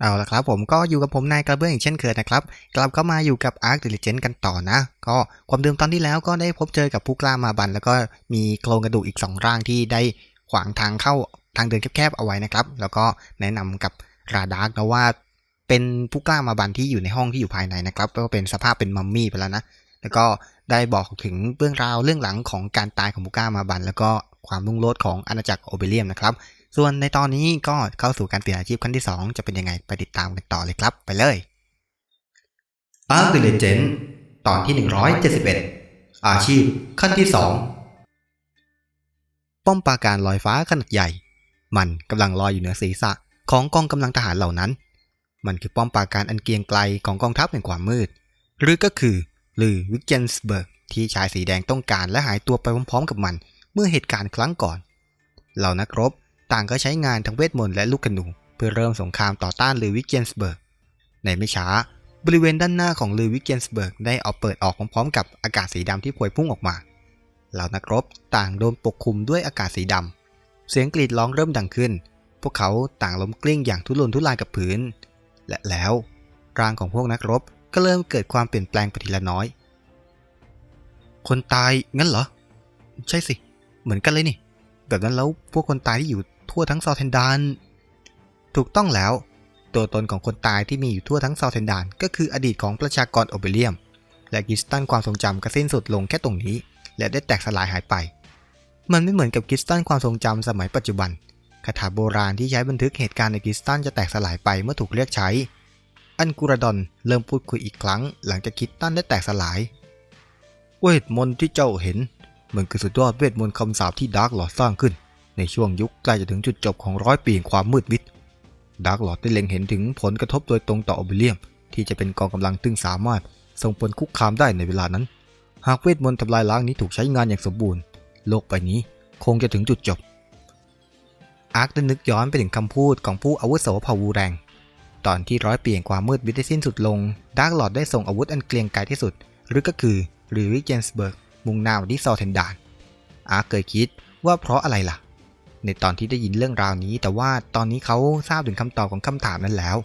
เอาละครับผมก็อยู่กับผมนายกระเบื้องอีกเช่นเคยนะครับ กลับเข้ามาอยู่กับ Arc d i l i g e n t กันต่อนะ ก็ความเดิมตอนที่แล้วก็ได้พบเจอกับผู้กล้ามาบัน แล้วก็มีโครงกระดูกอีก 2 ร่างที่ได้ขวางทางเข้าทางเดินแคบๆเอาไว้นะครับ แล้วก็แนะนำกับราดาร์กนะว่า เป็นผู้กล้ามาบันที่อยู่ในห้องที่อยู่ภายในนะครับก็เป็นสภาพเป็นมัมมี่ไปแล้วนะแล้วก็ได้บอกถึงเรื่องราวเรื่องหลังของการตายของผู้กล้ามาบัน แล้วก็ ความรุ่งโรจน์ของอาณาจักรโอเบเลียมนะครับ ส่วนในตอนนี้ก็เข้าสู่การเปลี่ยนอาชีพขั้นที่ 2 จะเป็นยังไงไปติดตามกันต่อเลยครับไปเลย Arc the Legend ตอนที่ 171 อาชีพขั้นที่ 2 ป้อมปราการลอยฟ้าขนาดใหญ่ มันกำลังลอยอยู่เหนือศีรษะของกองกำลังทหารเหล่านั้น มันคือป้อมปราการอันเกียงไกลของกองทัพแห่งความมืด หรือก็คือลือวิกเกนสเบิร์กที่ชายสีแดงต้องการและหายตัวไปพร้อมๆกับมัน เมื่อเหตุการณ์ครั้งก่อน เหล่านักรบต่างก็ใช้งานทั้งเวทมนต์และลูกกระนูเพื่อเริ่มสงครามต่อต้านลือวิกเกนสเบิร์ก ในไม่ช้า บริเวณด้านหน้าของลือวิกเกนสเบิร์กได้เอาเปิดออกพร้อมๆกับอากาศสีดำที่พวยพุ่งออกมา เหล่านักรบต่างโดนปกคลุมด้วยอากาศสีดำเสียงกรีดร้องเริ่มดังขึ้น พวกเขาต่างล้มกลิ้งอย่างทุรนทุรายกับพื้น และแล้วร่างของพวกนักรบก็เริ่มเกิดความเปลี่ยนแปลงไปทีละน้อย คนตายงั้นเหรอ ใช่สิ เหมือนกันเลยนี่ แบบนั้นแล้วพวกคนตายที่อยู่ทั่วทั้งซอเทนดาน ถูกต้องแล้ว ตัวตนของคนตายที่มีอยู่ทั่วทั้งซอเทนดาน ก็คืออดีตของประชากรโอเบเลียม และกิสตันความทรงจำก็สิ้นสุดลงแค่ตรงนี้ และได้แตกสลายหายไป มันไม่เหมือนกับกิสตันความทรงจำสมัยปัจจุบันคาถาโบราณที่ใช้บันทึกเหตุการณ์ในกิสตันจะแตกสลายไปเมื่อถูกเรียกใช้ อันกูรดอนเริ่มพูดคุยอีกครั้ง หลังจากกิสตันได้แตกสลาย เวทมนต์ที่เจ้าเห็น มันคือสุดยอดเวทมนต์คำสาปที่ดาร์กหลอดสร้างขึ้น ในช่วงยุคใกล้จะถึงจุดจบของร้อยปีแห่งความมืดมิดดาร์กหลอดได้เล็งเห็นถึงผลกระทบโดยตรงต่อโอเบเลียม ที่จะเป็นกองกำลังตึงสามารถส่งผลคุกคามได้ในเวลานั้น หากเวทมนต์ทำลายล้างนี้ถูกใช้งานอย่างสมบูรณ์ โลกใบนี้คงจะถึงจุดจบ อาร์คได้นึกย้อนไปถึงคำพูดของผู้อาวุโสเผ่าวูแรง ตอนที่ร้อยปีแห่งความมืดมิดได้สิ้นสุดลงดาร์กหลอดได้ส่งอาวุธอันเกรียงไกรที่สุด หรือก็คือหรือวิเจนสเบิร์ก มุ่งหน้ามาที่ซอเทนดาน อาร์คเคยคิดว่าเพราะอะไรล่ะ ในตอนที่ได้ยินเรื่องราวนี้ แต่ว่าตอนนี้เขาทราบถึงคำตอบของคำถามนั้นแล้ว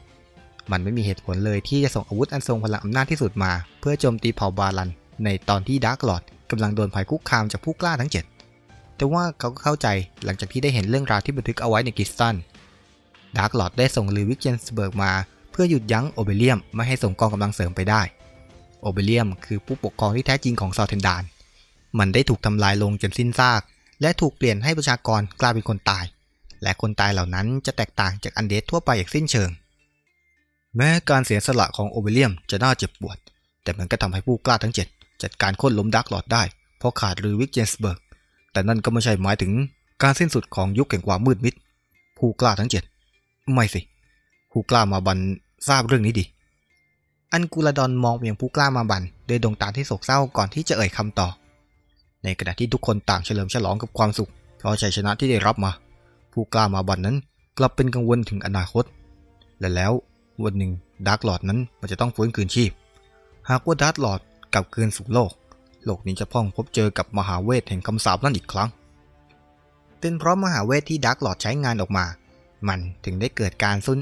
มันไม่มีเหตุผลเลยที่จะส่งอาวุธอันทรงพลังอำนาจที่สุดมา เพื่อโจมตีเผ่าบาลัน ในตอนที่ดาร์กลอดกำลังโดนภัยคุกคามจากผู้กล้าทั้ง 7 แต่ว่าเขาก็เข้าใจหลังจากที่ได้เห็นเรื่องราวที่บันทึกเอาไว้ในกิสตันดาร์กลอดได้ส่งลือวิกเจนสเบิร์กมา เพื่อหยุดยั้งโอเบเลียมไม่ให้ส่งกองกำลังเสริมไปได้โอเบเลียมคือผู้ปกครองที่แท้จริงของซอเทนดาน มันได้ถูกทำลายลงจนสิ้นซาก และถูกเปลี่ยนให้ประชากรกลายเป็นคนตาย และคนตายเหล่านั้นจะแตกต่างจากอันเดสทั่วไปอย่างสิ้นเชิง แม้การเสียสละของโอเบเลียมจะน่าเจ็บปวด แต่มันก็ทำให้ผู้กล้าทั้ง 7 จัดการโค่นล้มดักหลอดได้ เพราะขาดลือวิกเจนสเบิร์ก แต่นั่นก็ไม่ใช่หมายถึงการสิ้นสุดของยุคแห่งความมืดมิด ผู้กล้าทั้ง 7 ไม่สิ ผู้กล้ามาบันทราบเรื่องนี้ดีอันกูลาดอนมองไปยังผู้กล้ามาบันด้วยดวงตาที่โศกเศร้าก่อนที่จะเอ่ยคำต่อ ในขณะที่ทุกคนต่างเฉลิมฉลองกับความสุขเพราะชัยชนะที่ได้รับมา ผู้กล้ามาบันนั้นกลับเป็นกังวลถึงอนาคต และแล้ววันหนึ่งดาร์กหลอดนั้นมันจะต้องฟื้นคืนชีพ หากว่าดาร์กหลอดกลับคืนสู่โลก โลกนี้จะพ้องพบเจอกับมหาเวทแห่งคำสาปนั่นอีกครั้ง เป็นเพราะมหาเวทที่ดาร์กหลอดใช้งานออกมา มันถึงได้เกิดการสุน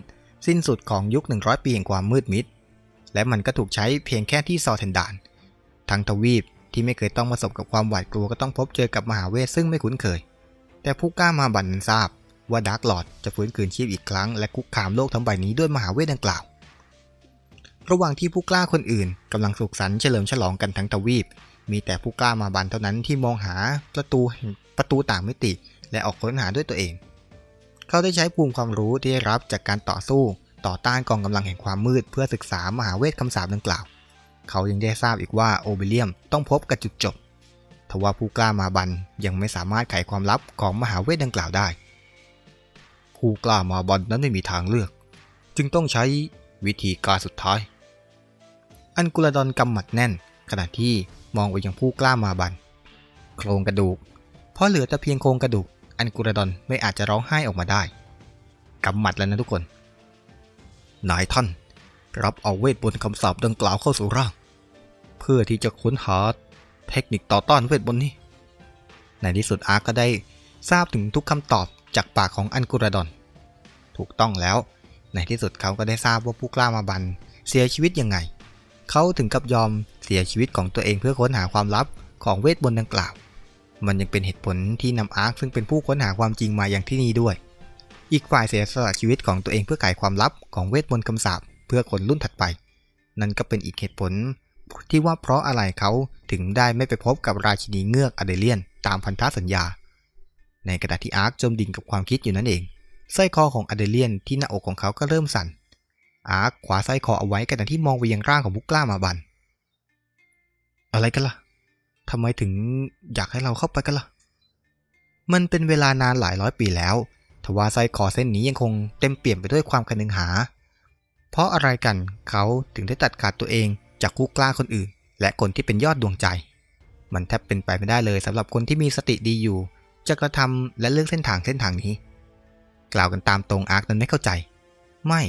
สิ้นสุดของยุค 100 ปีแห่งความมืดมิด และมันก็ถูกใช้เพียงแค่ที่ซอเทนดาน ทั้งทวีป ที่ไม่เคยต้องประสบกับความหวาดกลัวก็ต้องพบเจอกับมหาเวทซึ่งไม่คุ้นเคย แต่ผู้กล้ามาบันนั้นทราบว่าดาร์กหลอดจะฟื้นคืนชีพอีกครั้งและคุกคามโลกทั้งใบนี้ด้วยมหาเวทดังกล่าว ระหว่างที่ผู้กล้าคนอื่นกำลังสุขสันต์เฉลิมฉลองกันทั้งทวีป มีแต่ผู้กล้ามาบันเท่านั้นที่มองหาประตูประตูต่างมิติ และออกค้นหาด้วยตัวเอง เขาได้ใช้ภูมิความรู้ที่ได้รับจากการต่อสู้ ต่อต้านกองกำลังแห่งความมืดเพื่อศึกษามหาเวทคำสาปดังกล่าว เขายังได้ทราบอีกว่าโอเบเลียมต้องพบกับจุดจบ ทว่าผู้กล้ามาบันยังไม่สามารถไขความลับของมหาเวทดังกล่าวได้ ผู้กล้ามาบันนั้นไม่มีทางเลือก จึงต้องใช้วิธีการสุดท้าย อันกุลดอนกำหมัดแน่น ขณะที่มองไปยังผู้กล้ามาบัน โครงกระดูก เพราะเหลือแต่เพียงโครงกระดูก อันกุลดอนไม่อาจจะร้องไห้ออกมาได้กำหมัดแล้วนะทุกคน นายท่านรับเอาเวทบนคำสาปดังกล่าวเข้าสู่ร่าง เพื่อที่จะค้นหาเทคนิคต่อต้านเวทมนต์นี้ ในที่สุดอาร์ก็ได้ทราบถึงทุกคำตอบจากปากของอันกุรดอน ถูกต้องแล้ว ในที่สุดเขาก็ได้ทราบว่าผู้กล้ามาบันเสียชีวิตยังไง เขาถึงกับยอมเสียชีวิตของตัวเองเพื่อค้นหาความลับของเวทมนต์ดังกล่าว มันยังเป็นเหตุผลที่นำอาร์คซึ่งเป็นผู้ค้นหาความจริงมาอย่างที่นี่ด้วย อีกฝ่ายเสียสละชีวิตของตัวเองเพื่อไขความลับของเวทมนต์คำสาปเพื่อคนรุ่นถัดไป นั่นก็เป็นอีกเหตุผล ที่ว่าเพราะอะไรเขาถึงได้ไม่ไปพบกับราชินีเงือกอเดเลียน ตามพันธสัญญา ในกระดาษที่อาร์คจมดิ่งกับความคิดอยู่นั่นเองสร้อยคอของอเดเลียนที่หน้าอกของเขาก็เริ่มสั่น อาร์คขวาสร้อยคอเอาไว้ขณะที่มองไปยังร่างของผู้กล้ามาบัน อะไรกันล่ะทำไมถึงอยากให้เราเข้าไปกันล่ะ มันเป็นเวลานานหลายร้อยปีแล้วทว่าสร้อยคอเส้นนี้ยังคงเต็มเปี่ยมไปด้วยความคนึงหา เพราะอะไรกันเขาถึงได้ตัดขาดตัวเอง จากคู่กล้าคนอื่น และคนที่เป็นยอดดวงใจ มันแทบเป็นไปไม่ได้เลยสำหรับคนที่มีสติดีอยู่ จะกระทำและเลือกเส้นทางเส้นทางนี้ กล่าวกันตามตรงอาร์คนั้นไม่เข้าใจ ไม่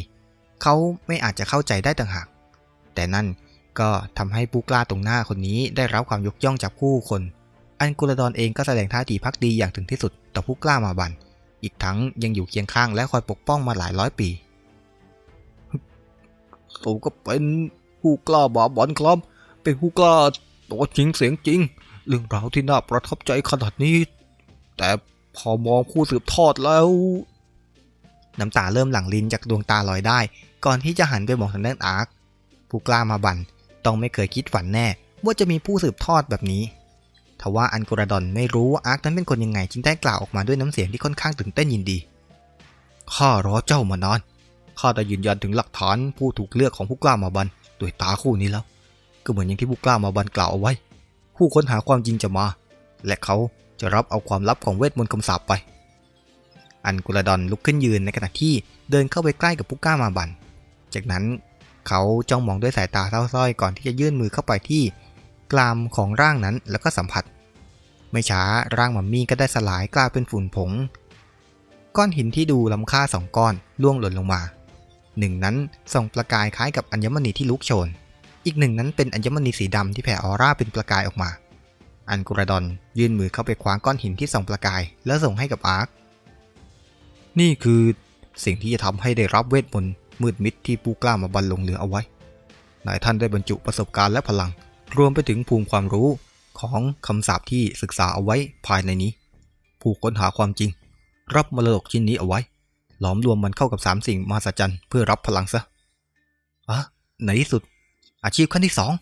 เขาไม่อาจจะเข้าใจได้ต่างหาก แต่นั่นก็ทำให้ผู้กล้าตรงหน้าคนนี้ได้รับความยกย่องจากผู้คน อันกุลดอนเองก็แสดงท่าทีพักดีอย่างถึงที่สุดต่อผู้กล้ามาบัน อีกทั้งยังอยู่เคียงข้างและคอยปกป้องมาหลายร้อยปีผมก็เป็น ผู้กล้าบาบอนครับ เป็นผู้กล้าตัวจริงเสียงจริง เรื่องราวที่น่าประทับใจขนาดนี้ แต่พอมองผู้สืบทอดแล้ว น้ำตาเริ่มหลั่งลินจากดวงตาลอยได้ ก่อนที่จะหันไปมองทางด้านอาร์คผู้กล้ามาบันต้องไม่เคยคิดฝันแน่ ว่าจะมีผู้สืบทอดแบบนี้ทว่าอันกุรดอนไม่รู้ว่าอาร์คนั้นเป็นคนยังไงจึงได้กล่าวออกมาด้วยน้ำเสียงที่ค่อนข้างตื่นเต้นยินดี ข้ารอเจ้ามานาน ข้าได้ยืนยันถึงหลักฐานผู้ถูกเลือกของผู้กล้ามาบัน ด้วยตาคู่นี้แล้ว ก็เหมือนอย่างที่ผู้กล้ามาบันกล่าวเอาไว้ ผู้ค้นหาความจริงจะมา และเขาจะรับเอาความลับของเวทมนต์คำสาปไป อันกุลดอนลุกขึ้นยืนในขณะที่เดินเข้าไปใกล้กับผู้กล้ามาบัน จากนั้นเขาจ้องมองด้วยสายตาเศร้าส้อยก่อนที่จะยื่นมือเข้าไปที่กรามของร่างนั้นแล้วก็สัมผัส ไม่ช้าร่างมัมมี่ก็ได้สลายกลายเป็นฝุ่นผง ก้อนหินที่ดูล้ำค่าสองก้อนล่วงหล่นลงมา หนึ่งนั้นส่องประกายคล้ายกับอัญมณีที่ลุกโชน อีกหนึ่งนั้นเป็นอัญมณีสีดำที่แผ่ออร่าเป็นประกายออกมา อันกุรดอนยื่นมือเข้าไปคว้าก้อนหินที่ส่องประกาย แล้วส่งให้กับอาร์ค นี่คือสิ่งที่จะทำให้ได้รับเวทมนต์มืดมิดที่ผู้กล้ามาบรรลงเหลือเอาไว้ นายท่านได้บรรจุประสบการณ์และพลัง รวมไปถึงภูมิความรู้ของคำสาปที่ศึกษาเอาไว้ภายในนี้ ผู้ค้นหาความจริง รับมรดกชิ้นนี้เอาไว้ หลอมรวมมันเข้ากับสามสิ่งมหัศจรรย์เพื่อรับพลังซะอะในที่สุด อาชีพขั้นที่สอง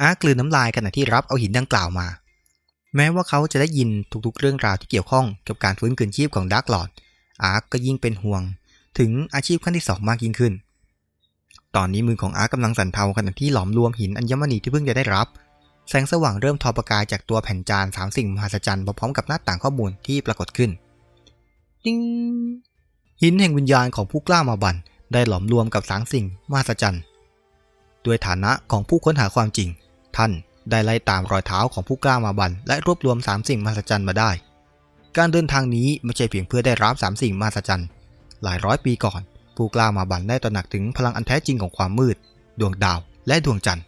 อาร์คกลืนน้ำลายขณะที่รับเอาหินดังกล่าวมา แม้ว่าเขาจะได้ยินทุกๆ เรื่องราวที่เกี่ยวข้องกับการฟื้นคืนชีพของดาร์กลอดอาร์คก็ยิ่งเป็นห่วง ถึงอาชีพขั้นที่สองมากยิ่งขึ้น ตอนนี้มือของอาร์คกำลังสั่นเทาขณะที่หลอมรวมหินอัญมณีที่เพิ่งจะได้รับ แสงสว่างเริ่มทอประกายจากตัวแผ่นจานสามสิ่งมหัศจรรย์พร้อมกับหน้าต่างข้อมูลที่ปรากฏขึ้น ติ้ง หินแห่งวิญญาณของผู้กล้ามาบันได้หลอมรวมกับสามสิ่งมหัศจรรย์ด้วยฐานะของผู้ค้นหาความจริง ท่านได้ไล่ตามรอยเท้าของผู้กล้ามาบันและรวบรวมสามสิ่งมหัศจรรย์มาได้ การเดินทางนี้ไม่ใช่เพียงเพื่อได้รับสามสิ่งมหัศจรรย์หลายร้อยปีก่อน ผู้กล้ามาบันได้ตระหนักถึงพลังอันแท้จริงของความมืด ดวงดาวและดวงจันทร์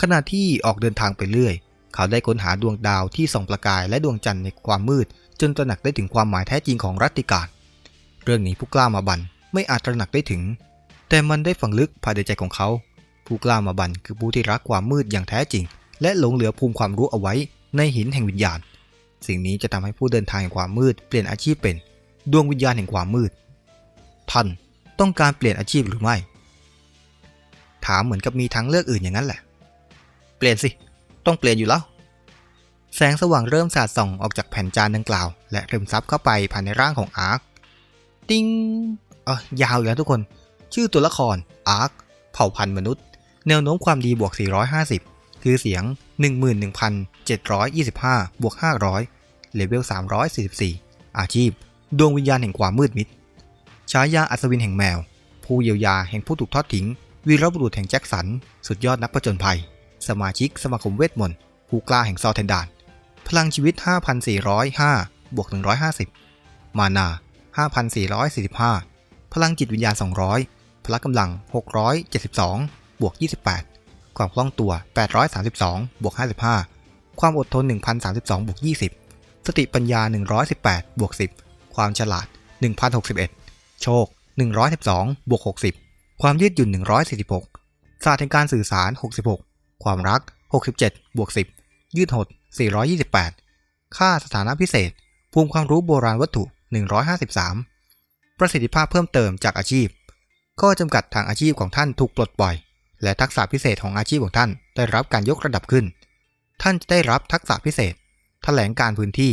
ขณะที่ออกเดินทางไปเรื่อย เขาได้ค้นหาดวงดาวที่ส่องประกายและดวงจันทร์ในความมืด จนตระหนักได้ถึงความหมายแท้จริงของรัตติการ เรื่องนี้ผู้กล้ามาบันไม่อาจตระหนักได้ถึง แต่มันได้ฝังลึกภายในใจของเขา ผู้กล้ามาบันคือผู้ที่รักความมืดอย่างแท้จริง และหลงเหลือภูมิความรู้เอาไว้ในหินแห่งวิญญาณ สิ่งนี้จะทำให้ผู้เดินทางแห่งความมืดเปลี่ยนอาชีพเป็น ดวงวิญญาณแห่งความมืด ท่านต้องการเปลี่ยนอาชีพหรือไม่ ถามเหมือนกับมีทางเลือกอื่นอย่างนั้นแหละ เปลี่ยนสิ ต้องเปลี่ยนอยู่แล้ว แสงสว่างเริ่มสาดส่องออกจากแผ่นจานดังกล่าว และเริ่มซับเข้าไปภายในร่างของอาร์ค ติ้งเออยาวอยู่แล้วทุกคน ชื่อตัวละครอาร์คเผ่าพันธุ์มนุษย์ แนวโน้มความดีบวก 450 คือเสียง 11,725 บวก 500 เลเวล 344 อาชีพ ดวงวิญญาณแห่งความมืดมิด ฉายาอัศวินแห่งแมว ผู้เยียวยาแห่งผู้ถูกทอดทิ้ง วีรบุรุษแห่งแจ็คสัน สุดยอดนักผจญภัย สมาชิกสมาคมเวทมนต์ผู้กล้าแห่งซอเทนดาน พลังชีวิต 5,405 บวก 150 มานา 5,445 พลังจิตวิญญาณ 200 พละกำลัง 672 บวก 28 ความคล่องตัว 832 บวก 55 ความอดทน 1,032 บวก 20 สติปัญญา 118 บวก 10 ความฉลาด 1,061 โชค 112 บวก 60 ความยืดหยุ่น 146 ศาสตร์แห่งการสื่อสาร 66 ความรัก 67 บวก 10 ยืดหด 428 ค่าสถานะพิเศษ ภูมิความรู้โบราณวัตถุ 153 ประสิทธิภาพเพิ่มเติมจากอาชีพ ข้อจำกัดทางอาชีพของท่านถูกปลดปล่อย และทักษะพิเศษของอาชีพของท่านได้รับการยกระดับขึ้น ท่านจะได้รับทักษะพิเศษ แถลงการพื้นที่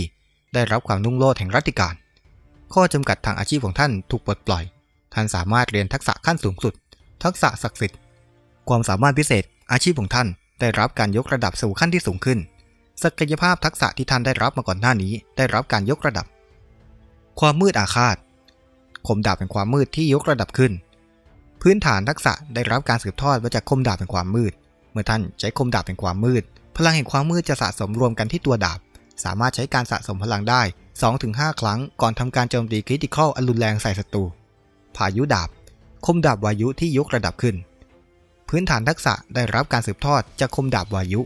ได้รับความนุ่งโลดแห่งรัติการ ข้อจำกัดทางอาชีพของท่านถูกปลดปล่อย ท่านสามารถเรียนทักษะขั้นสูงสุด ทักษะศักดิ์สิทธิ์ ความสามารถพิเศษ อาชีพของท่านได้รับการยกระดับสู่ขั้นที่สูงขึ้น ศักยภาพทักษะที่ท่านได้รับมาก่อนหน้านี้ ได้รับการยกระดับ ความมืดอาฆาต คมดาบเป็นความมืดที่ยกระดับขึ้น พื้นฐานทักษะได้รับการสืบทอดมาจากคมดาบเป็นความมืด เมื่อท่านใช้คมดาบเป็นความมืด พลังแห่งความมืดจะสะสมรวมกันที่ตัวดาบ สามารถใช้การสะสมพลังได้ 2-5 ครั้งก่อนทำการโจมตีคริติคอลอันรุนแรงใส่ศัตรู พายุดาบ คมดาบวายุที่ยกระดับขึ้น พื้นฐานทักษะได้รับการสืบทอดจากคมดาบวายุ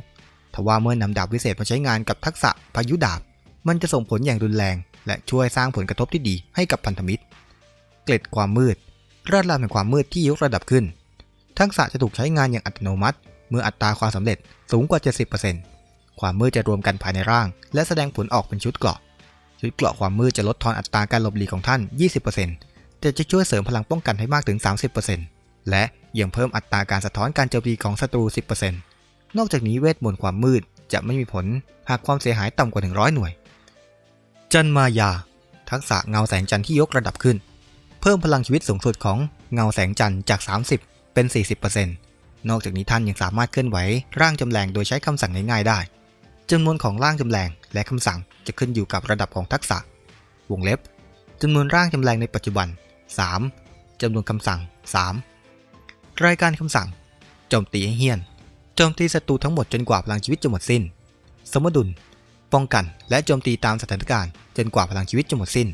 ทว่าเมื่อนำดาบวิเศษมาใช้งานกับทักษะพายุดาบ มันจะส่งผลอย่างรุนแรง และช่วยสร้างผลกระทบที่ดีให้กับพันธมิตร เกล็ดความมืดราดลามแห่งความมืดที่ยกระดับขึ้น ทักษะจะถูกใช้งานอย่างอัตโนมัติ เมื่ออัตราความสำเร็จสูงกว่า 70%ความมืดจะรวมกันภายในร่าง และแสดงผลออกเป็นชุดเกราะ ชุดเกราะความมืดจะลดทอนอัตราการหลบหลีกของท่าน 20%แต่จะช่วยเสริมพลังป้องกันให้มากถึง 30%และยังเพิ่มอัตราการสะท้อนการโจมตีของศัตรู 10%นอกจากนี้เวทมนต์ความมืดจะไม่มีผลหากความเสียหายต่ำกว่า 100 หน่วย จันมายา ทักษะเงาแสงจันทร์ที่ยกระดับขึ้น เพิ่มพลังชีวิตสูงสุดของเงาแสงจันทร์จาก 30 เป็น 40%นอกจากนี้ท่านยังสามารถเคลื่อนไหวร่างจำแรงโดยใช้คำสั่งง่ายๆได้จำนวนของร่างจำแรงและคำสั่งจะขึ้นอยู่กับระดับของทักษะ วงเล็บจำนวนร่างจำแรงในปัจจุบัน 3จำนวนคำสั่ง 3 รายการคำสั่งโจมตีให้เฮี้ยนโจมตีศัตรูทั้งหมดจนกว่าพลังชีวิตจะหมดสิ้น สมดุล ป้องกัน และโจมตีตามสถานการณ์จนกว่าพลังชีวิตจะหมดสิ้น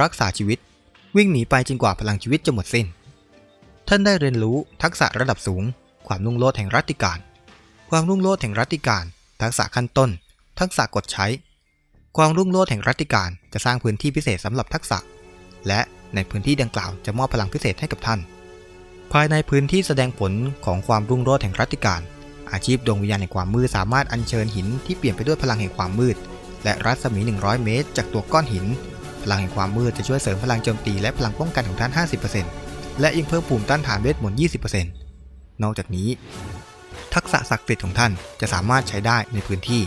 รักษาชีวิต วิ่งหนีไปจนกว่าพลังชีวิตจะหมดสิ้น ท่านได้เรียนรู้ทักษะระดับสูง ความนุ่งโลดแห่งรัติการ ความรุ่งโรจน์แห่งรัติการ ทักษะขั้นต้น ทักษะกดใช้ ความรุ่งโรจน์แห่งรัติการจะสร้างพื้นที่พิเศษสำหรับทักษะ และในพื้นที่ดังกล่าวจะมอบพลังพิเศษให้กับท่าน ภายในพื้นที่แสดงผลของความรุ่งโรจน์แห่งรัติการ อาชีพดวงวิญญาณแห่งความมืดสามารถอัญเชิญหินที่เปลี่ยนไปด้วยพลังแห่งความมืด และรัศมี 100 เมตร จากตัวก้อนหิน พลังแห่งความมืดจะช่วยเสริมพลังโจมตีและพลังป้องกันของท่าน 50%และยังเพิ่มภูมิต้านทานเวทมนต์ 20%นอกจากนี้ ทักษะศักดิ์สิทธิ์ของท่านจะสามารถใช้ได้ในพื้นที่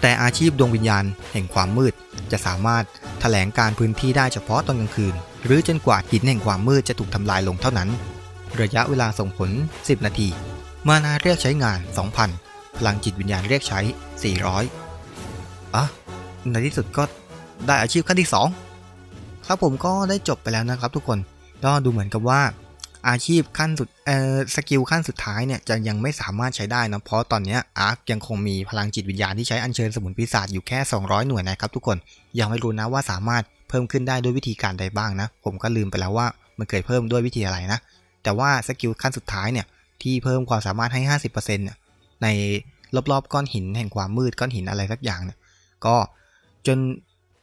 แต่อาชีพดวงวิญญาณแห่งความมืดจะสามารถแถลงการพื้นที่ได้เฉพาะตอนกลางคืน หรือจนกว่าหินแห่งความมืดจะถูกทำลายลงเท่านั้น ระยะเวลาส่งผล 10 นาที มานาเรียกใช้งาน 2,000 พลังจิตวิญญาณเรียกใช้ 400อะในที่สุดก็ได้อาชีพขั้นที่ 2 ครับผมก็ได้จบไปแล้วนะครับทุกคน ก็ดูเหมือนกับว่าอาชีพขั้นสุด เอ่อ สกิลขั้นสุดท้ายเนี่ยจะยังไม่สามารถใช้ได้นะ เพราะตอนเนี้อาร์คยังคงมีพลังจิตวิญญาณที่ใช้อัญเชิญสมุนปีศาจอยู่แค่ 200 หน่วยนะครับทุกคน ยังไม่รู้นะว่าสามารถเพิ่มขึ้นได้ด้วยวิธีการใดบ้างนะ ผมก็ลืมไปแล้วว่ามันเคยเพิ่มด้วยวิธีอะไรนะ แต่ว่าสกิลขั้นสุดท้ายเนี่ย ที่เพิ่มความสามารถให้ 50%เนี่ยในรอบๆก้อนหินแห่งความมืดก้อนหินอะไรสักอย่างเนี่ยก็จน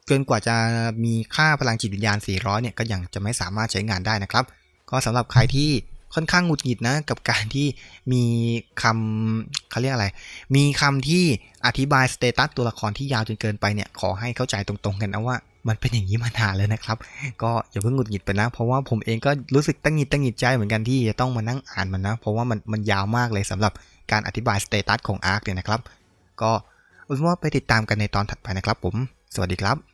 เกินกว่าจะมีค่าพลังจิตวิญญาณ 400 เนี่ยก็ยังจะไม่สามารถใช้งานได้นะครับ ก็สำหรับใครที่ค่อนข้างหงุดหงิดนะกับการที่มีคำเขาเรียกอะไร มีคำที่อธิบายสเตตัสตัวละครที่ยาวจนเกินไปเนี่ยขอให้เข้าใจตรงๆกันนะว่า มันเป็นอย่างนี้มานานเลยนะครับ ก็อย่าเพิ่งหงุดหงิดไปนะ เพราะว่าผมเองก็รู้สึกตั้งหงิดตั้งหงิดใจเหมือนกันที่จะต้องมานั่งอ่านมันนะ เพราะว่ามันมันยาวมากเลยสำหรับการอธิบายสเตตัสของอาร์คเนี่ยนะครับ ก็เอาเป็นว่าไปติดตามกันในตอนถัดไปนะครับผม สวัสดีครับ